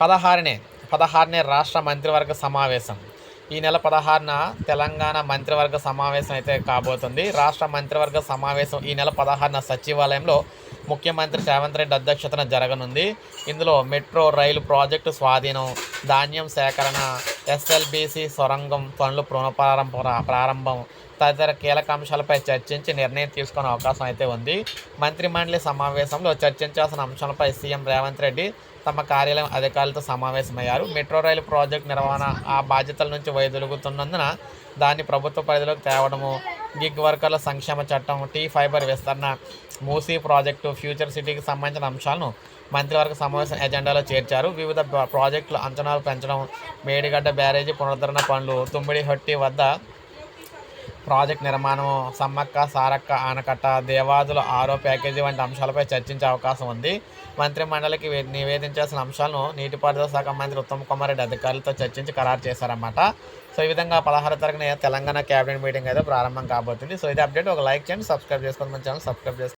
పదహారునే పదహారునే రాష్ట్ర మంత్రివర్గ సమావేశం. ఈ నెల పదహారున తెలంగాణ మంత్రివర్గ సమావేశం అయితే కాబోతుంది. రాష్ట్ర మంత్రివర్గ సమావేశం ఈ నెల పదహారున సచివాలయంలో ముఖ్యమంత్రి రేవంత్ రెడ్డి అధ్యక్షతన జరగనుంది. ఇందులో మెట్రో రైలు ప్రాజెక్టు స్వాధీనం ధాన్యం సేకరణ ఎస్ఎల్బిసి సొరంగం పనులు పునఃప్రారంభ ప్రారంభం తదితర కీలక అంశాలపై చర్చించి నిర్ణయం తీసుకునే అవకాశం అయితే ఉంది. మంత్రి మండలి సమావేశంలో చర్చించాల్సిన అంశాలపై సీఎం రేవంత్ రెడ్డి తమ కార్యాలయం అధికారులతో సమావేశమయ్యారు. మెట్రో రైలు ప్రాజెక్టు నిర్వహణ ఆ బాధ్యతల నుంచి వైదొలుగుతున్నందున దాన్ని ప్రభుత్వ పరిధిలోకి తేవడము గిగ్ వర్కర్ల సంక్షేమ చట్టం టీ ఫైబర్ విస్తరణ మూసీ ప్రాజెక్టు ఫ్యూచర్ సిటీకి సంబంధించిన అంశాలను మంత్రివర్గ సమావేశం ఎజెండాలో చేర్చారు. వివిధ ప్రాజెక్టులు ప్రాజెక్టుల అంచనాలు పెంచడం మేడిగడ్డ బ్యారేజీ పునరుద్ధరణ పనులు తుమ్మిడిహొట్టి వద్ద ప్రాజెక్ట్ నిర్మాణం సమ్మక్క సారక్క ఆనకట్ట దేవాదుల ఆరో ప్యాకేజీ వంటి అంశాలపై చర్చించే అవకాశం ఉంది. మంత్రి మండలికి నివేదించాల్సిన అంశాలను నీటిపారుదల శాఖ మంత్రి ఉత్తమ్ కుమార్ రెడ్డి అధికారులతో చర్చించి ఖరారు చేశారన్నమాట. సో ఈ విధంగా పదహారు తరగతి తెలంగాణ క్యాబినెట్ మీటింగ్ అయితే ప్రారంభం కాబోతుంది. సో ఇది అప్డేట్. ఒక లైక్ చేయండి సబ్స్క్రైబ్ చేసుకోండి. మన ఛానల్ సబ్స్క్రైబ్ చేసుకోండి.